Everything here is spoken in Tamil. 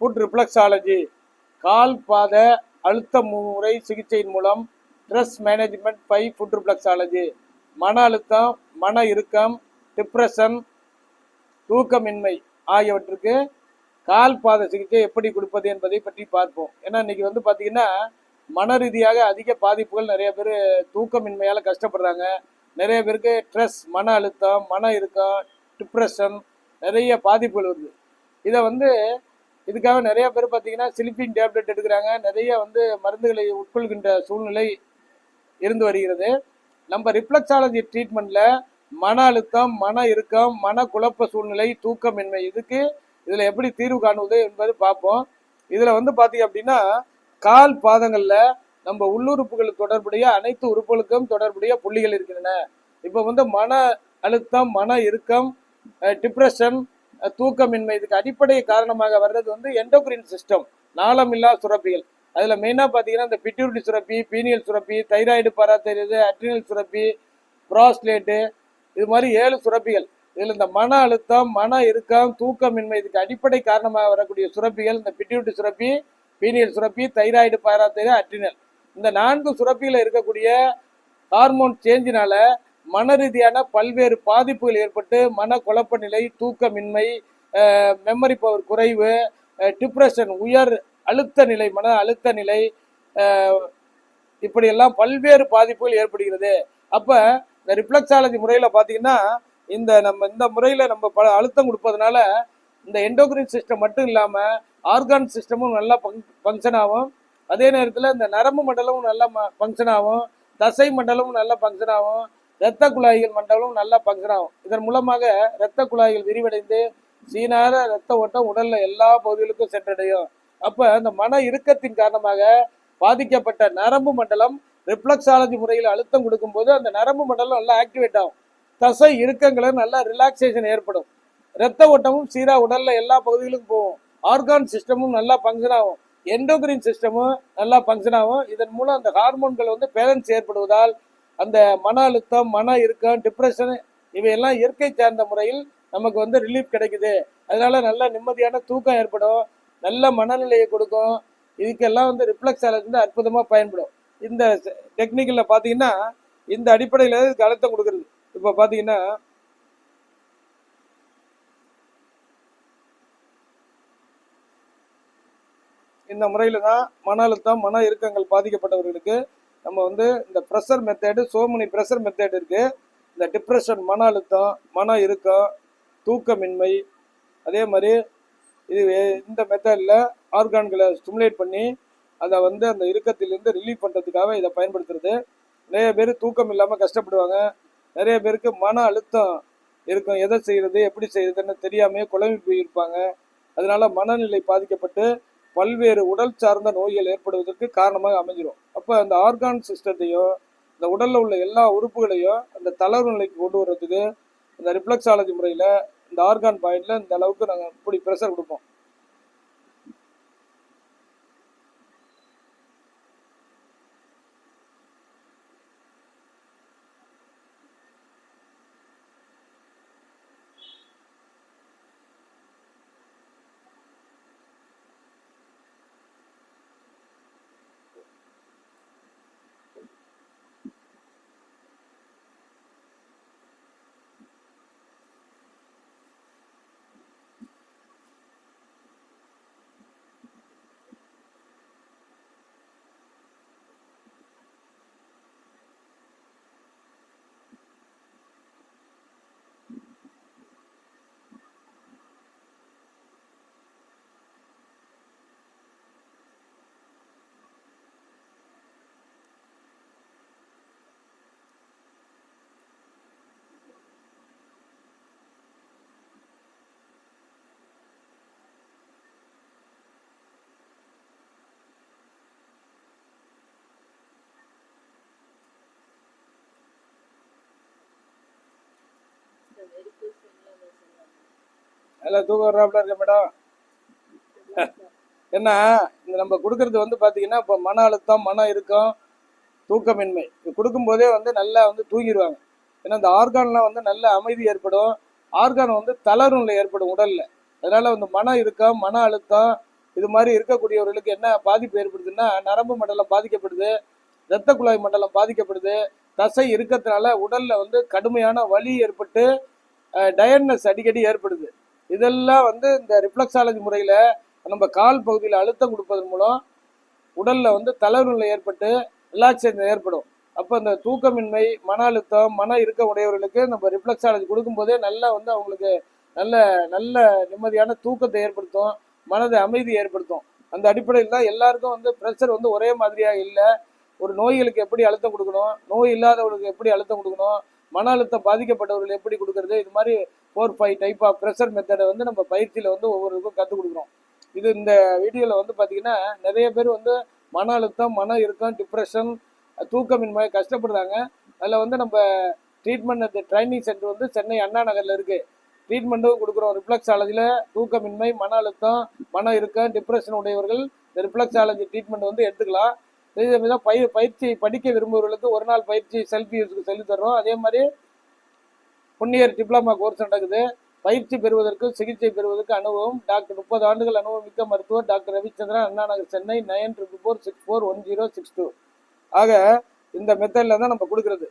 ஃபுட் ரிஃப்ளெக்ஸாலஜி கால் பாத அழுத்த முறை சிகிச்சையின் மூலம் stress management by foot reflexology மன அழுத்தம் மன இறுக்கம் டிப்ரெஷன் தூக்கமின்மை ஆகியவற்றுக்கு கால் பாத சிகிச்சை எப்படி கொடுப்பது என்பதை பற்றி பார்ப்போம். ஏன்னா இன்னைக்கு வந்து பார்த்தீங்கன்னா மன ரீதியாக அதிக பாதிப்புகள் நிறைய பேர் தூக்கமின்மையால் கஷ்டப்படுறாங்க. நிறைய பேருக்கு ஸ்ட்ரெஸ் மன அழுத்தம் மன இறுக்கம் டிப்ரெஷன் நிறைய பாதிப்புகள் வருது. இதை வந்து இதுக்காக நிறைய பேர் பார்த்தீங்கன்னா சிலிப்பிங் டேப்லெட் எடுக்கிறாங்க. நிறைய வந்து மருந்துகளை உட்கொள்கின்ற சூழ்நிலை இருந்து வருகிறது. நம்ம ரிஃப்ளக்ஸாலஜி ட்ரீட்மெண்ட்ல மன அழுத்தம் மன இறுக்கம் மன குழப்ப சூழ்நிலை தூக்கமின்மை இதுக்கு இதில் எப்படி தீர்வு காணுவது என்பது பார்ப்போம். இதில் வந்து பார்த்தீங்க அப்படின்னா கால் பாதங்களில் நம்ம உள்ளுறுப்புகளுக்கு தொடர்புடைய அனைத்து உறுப்புகளுக்கும் தொடர்புடைய புள்ளிகள் இருக்கின்றன. இப்போ வந்து மன அழுத்தம் மன இறுக்கம் டிப்ரெஷன் தூக்கமின்மை இதுக்கு அடிப்படை காரணமாக வர்றது வந்து எண்டோக்ரின் சிஸ்டம் நாளமில்லா சுரப்பிகள். அதில் மெயினாக பார்த்தீங்கன்னா இந்த பிட்யூரிட்டி சுரப்பி பீனியல் சுரப்பி தைராய்டு பாராதைராய்டு அட்ரினல் சுரப்பி ப்ராஸ்லேட்டு இது மாதிரி ஏழு சுரப்பிகள். இதில் இந்த மன அழுத்தம் மன இறுக்கம் தூக்கமின்மை இதுக்கு அடிப்படை காரணமாக வரக்கூடிய சுரப்பிகள் இந்த பிட்டியூட்டி சுரப்பி பீனியல் சுரப்பி தைராய்டு பாராதைராய்டு அட்ரினல் இந்த நான்கு சுரப்பியில் இருக்கக்கூடிய ஹார்மோன் சேஞ்சினால மன ரீதியான பல்வேறு பாதிப்புகள் ஏற்பட்டு மன குழப்ப நிலை தூக்கமின்மை மெமரி பவர் குறைவு டிப்ரெஷன் உயர் அழுத்த நிலை மன அழுத்த நிலை இப்படியெல்லாம் பல்வேறு பாதிப்புகள் ஏற்படுகிறது. அப்போ இந்த ரிஃப்ளெக்ஸாலஜி முறையில் பார்த்தீங்கன்னா இந்த நம்ம இந்த முறையில் நம்ம பல அழுத்தம் கொடுப்பதுனால இந்த எண்டோக்ரின் சிஸ்டம் மட்டும் இல்லாமல் ஆர்கான் சிஸ்டமும் நல்லா ஃபங்க்ஷன் ஆகும். அதே நேரத்தில் இந்த நரம்பு மண்டலமும் நல்லா ஃபங்க்ஷன் ஆகும். தசை மண்டலமும் நல்லா ஃபங்க்ஷன் ஆகும். இரத்த குழாய்கள் மண்டலம் நல்லா பங்கன் ஆகும் இதன் மூலமாக இரத்த குழாய்கள் விரிவடைந்து சீனார இரத்த ஓட்டம் உடல்ல எல்லா பகுதிகளுக்கும் சென்றடையும். அப்ப அந்த மன இறுக்கத்தின் காரணமாக பாதிக்கப்பட்ட நரம்பு மண்டலம் ரிஃப்ளெக்ஸாலஜி முறையில் அழுத்தம் கொடுக்கும்போது அந்த நரம்பு மண்டலம் நல்லா ஆக்டிவேட் ஆகும். தசை இறுக்கங்களை நல்லா ரிலாக்ஸேஷன் ஏற்படும். இரத்த ஓட்டமும் சீரா உடல்ல எல்லா பகுதிகளுக்கும் போகும். ஆர்கான் சிஸ்டமும் நல்லா ஃபங்க்ஷன் ஆகும் எண்டோகிரின் சிஸ்டமும் நல்லா ஃபங்க்ஷன் ஆகும் இதன் மூலம் அந்த ஹார்மோன்கள் வந்து பேலன்ஸ் ஏற்படுவதால் அந்த மன அழுத்தம் மன இறுக்கம் டிப்ரெஷன் இவையெல்லாம் இயற்கை சார்ந்த முறையில் நமக்கு வந்து ரிலீஃப் கிடைக்குது. அதனால நல்ல நிம்மதியான தூக்கம் ஏற்படும் நல்ல மனநிலையை கொடுக்கும். இதுக்கெல்லாம் வந்து ரிஃப்ளெக்ஸாலஜி வந்து அற்புதமாக பயன்படும். இந்த டெக்னிக்கில் பார்த்தீங்கன்னா இந்த அடிப்படையில் இதுக்கு அழுத்தம் கொடுக்குறது. இப்போ பார்த்தீங்கன்னா இந்த முறையில் தான் மன அழுத்தம் மன இறுக்கங்கள் பாதிக்கப்பட்டவர்களுக்கு நம்ம வந்து இந்த pressure method so many pressure method இருக்குது இந்த டிப்ரெஷன் மன அழுத்தம் மன இறுக்கம் தூக்கமின்மை அதே மாதிரி இது இந்த மெத்தடில் ஆர்கான்களை ஸ்டிமுலேட் பண்ணி அதை வந்து அந்த இறுக்கத்திலிருந்து ரிலீவ் பண்ணுறதுக்காக இதை பயன்படுத்துறது. நிறைய பேர் தூக்கம் இல்லாமல் கஷ்டப்படுவாங்க. நிறைய பேருக்கு மன அழுத்தம் இருக்கும். எதை செய்கிறது எப்படி செய்கிறதுன்னு தெரியாமையே குழம்பி போயிருப்பாங்க. அதனால மனநிலை பாதிக்கப்பட்டு பல்வேறு உடல் சார்ந்த நோய்கள் ஏற்படுவதற்கு காரணமாக அமைஞ்சிடும் அப்போ அந்த ஆர்கான் சிஸ்டத்தையும் இந்த உடலில் உள்ள எல்லா உறுப்புகளையும் அந்த தளர்வு நிலைக்கு கொண்டு வர்றதுக்கு இந்த ரிப்ளக்ஸாலஜி முறையில் இந்த ஆர்கான் பாயிண்ட்ல இந்த அளவுக்கு நாங்கள் இப்படி ப்ரெஷர் கொடுப்போம். எல்லாம் தூக்கம் வர்றாப்புல இருக்க மேடம். என்ன இந்த நம்ம கொடுக்கறது வந்து பார்த்தீங்கன்னா இப்போ மன அழுத்தம் மன இறுக்கம் தூக்கமின்மை. இது கொடுக்கும்போதே வந்து நல்லா வந்து தூங்கிடுவாங்க ஏன்னா இந்த ஆர்கான்லாம் வந்து நல்ல அமைதி ஏற்படும். ஆர்கான் வந்து தளர்வுல ஏற்படும் உடலில். அதனால் வந்து மன இறுக்கம் மன அழுத்தம் இது மாதிரி இருக்கக்கூடியவர்களுக்கு என்ன பாதிப்பு ஏற்படுதுன்னா நரம்பு மண்டலம் பாதிக்கப்படுது இரத்த குழாய் மண்டலம் பாதிக்கப்படுது தசை இருக்கிறதுனால உடலில் வந்து கடுமையான வலி ஏற்பட்டு டயர்னஸ் அடிக்கடி ஏற்படுது. இதெல்லாம் வந்து இந்த ரிஃப்ளெக்ஸாலஜி முறையில் நம்ம கால் பகுதியில் அழுத்தம் கொடுப்பதன் மூலம் உடலில் வந்து தளர்வுகள் ஏற்பட்டு ரிலாக்ஸேஷன் ஏற்படும். அப்போ இந்த தூக்கமின்மை மன அழுத்தம் மன இருக்க உடையவர்களுக்கு நம்ம ரிஃப்ளக்ஸாலஜி கொடுக்கும்போதே நல்லா வந்து அவங்களுக்கு நல்ல நல்ல நிம்மதியான தூக்கத்தை ஏற்படுத்தும் மனதை அமைதி ஏற்படுத்தும். அந்த அடிப்படையில் தான் எல்லாருக்கும் வந்து ப்ரெஷர் வந்து ஒரே மாதிரியாக இல்லை ஒரு நோய்களுக்கு எப்படி அழுத்தம் கொடுக்கணும் நோய் இல்லாதவர்களுக்கு எப்படி அழுத்தம் கொடுக்கணும் மன அழுத்தம் பாதிக்கப்பட்டவர்கள் எப்படி கொடுக்கறது? இது மாதிரி four five type of pressure மெத்தடை வந்து நம்ம பயிற்சியில் வந்து ஒவ்வொருக்கும் கற்றுக் கொடுக்குறோம். இது இந்த வீடியோவில் வந்து பார்த்தீங்கன்னா நிறைய பேர் வந்து மன அழுத்தம் மன இறுக்கம் டிப்ரெஷன் தூக்கமின்மை கஷ்டப்படுறாங்க. அதில் வந்து நம்ம ட்ரீட்மெண்ட் அந்த ட்ரைனிங் சென்டர் வந்து சென்னை அண்ணா நகரில் இருக்குது ட்ரீட்மெண்ட்டும் கொடுக்குறோம். ரிஃப்ளெக்ஸாலஜியில் தூக்கமின்மை மன அழுத்தம் மன இறுக்கம் டிப்ரெஷன் உடையவர்கள் இந்த ரிஃப்ளெக்ஸாலஜி ட்ரீட்மெண்ட் வந்து எடுத்துக்கலாம். இதே மாதிரி தான் பயிர் பயிற்சி படிக்க விரும்புகிறவர்களுக்கு ஒரு நாள் பயிற்சி செல்ஃப் யூஸுக்கு சொல்லித் அதே மாதிரி ஒன் இயர் டிப்ளமா கோர்ஸ் நடக்குது. பயிற்சி பெறுவதற்கு சிகிச்சை பெறுவதற்கு அனுபவம். டாக்டர் முப்பது ஆண்டுகள் அனுபவம் மிக்க மருத்துவர் doctor Ravichandran Anna Nagar Chennai nine triple four six four one zero six two ஆக இந்த மெத்தடில் தான் நம்ம கொடுக்குறது.